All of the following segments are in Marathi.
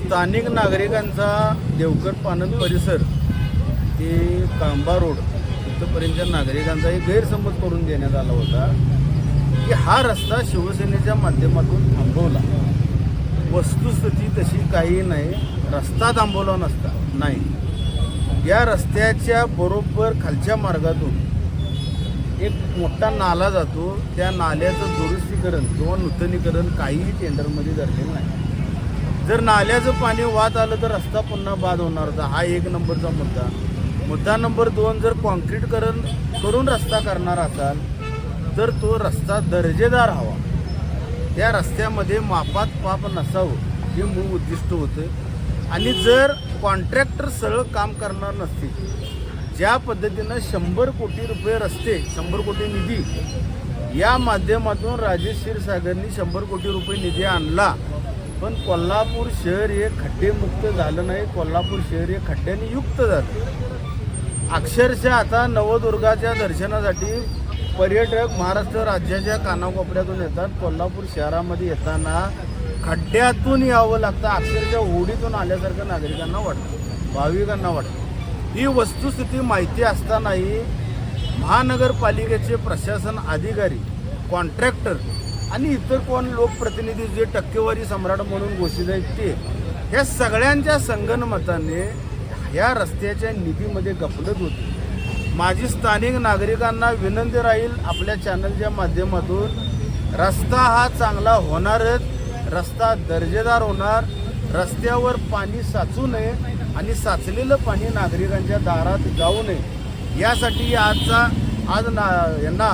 स्थानिक नागरिकांचा देवकर पानन परिसर ते कांबा रोड इथंपर्यंतच्या नागरिकांचा एक गैरसमज करून देण्यात आला होता की हा रस्ता शिवसेनेच्या माध्यमातून थांबवला. वस्तुस्थिती तशी काही नाही रस्ता थांबवला नसता नाही. या रस्त्याच्या बरोबर खालच्या मार्गातून एक मोठा नाला जातो त्या नाल्याचं दुरुस्तीकरण किंवा नूतनीकरण काहीही टेंडरमध्ये झालेलं नाही. जर नाल्याचं पाणी वाहत आलं तर रस्ता पुन्हा बाद होणार होता. हा एक नंबरचा मुद्दा. मुद्दा नंबर दोन जर कॉन्क्रीटकरण करून रस्ता करणार असाल तर तो रस्ता दर्जेदार हवा. त्या रस्त्यामध्ये मापात पाप नसावं हे मूळ उद्दिष्ट होतं. आणि जर कॉन्ट्रॅक्टर सरळ काम करणार नसतील ज्या पद्धतीनं शंभर कोटी रुपये रस्ते शंभर कोटी निधी या माध्यमातून राजेश क्षीरसागरनी शंभर कोटी रुपये निधी आणला पण कोल्हापूर शहर हे खड्डेमुक्त झालं नाही कोल्हापूर शहर हे खड्ड्याने युक्त झालं. अक्षरशः आता नवदुर्गाच्या दर्शनासाठी पर्यटक महाराष्ट्र राज्याच्या कानाकोपऱ्यातून येतात. कोल्हापूर शहरामध्ये येताना खड्ड्यातून यावं लागतं अक्षरशः होडीतून आल्यासारखं नागरिकांना वाटतं भाविकांना वाटतं. ही वस्तुस्थिती माहिती असतानाही महानगरपालिकेचे प्रशासन अधिकारी कॉन्ट्रॅक्टर आणि इतर कोण लोकप्रतिनिधी जे टक्केवारी सम्राट म्हणून घोषित आहेत ते ह्या सगळ्यांच्या संगणमताने ह्या रस्त्याच्या निधीमध्ये गफलत होती. माझी स्थानिक नागरिकांना विनंती राहील आपल्या चॅनलच्या माध्यमातून रस्ता हा चांगला होणारच रस्ता दर्जेदार होणार रस्त्यावर पाणी साचू नये आणि साचलेलं पाणी नागरिकांच्या दारात जाऊ नये. यासाठी आजचा आज ना यांना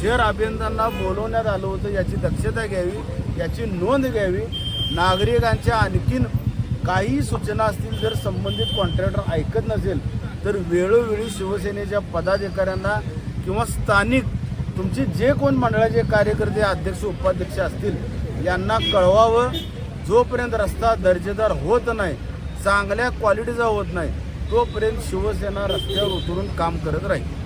शहर अभियंत्यांना बोलवण्यात आलं होतं याची दक्षता घ्यावी याची नोंद घ्यावी. नागरिकांच्या आणखीन काही सूचना असतील जर संबंधित कॉन्ट्रॅक्टर ऐकत नसेल तर वेळोवेळी शिवसेनेच्या पदाधिकाऱ्यांना किंवा स्थानिक तुमचे जे कोण मंडळाचे कार्यकर्ते अध्यक्ष उपाध्यक्ष असतील यांना कळवावं. जोपर्यंत रस्ता दर्जेदार होत नाही चांगल्या क्वालिटीचा होत नाही तोपर्यंत शिवसेना रस्त्यावर उतरून काम करत राहील.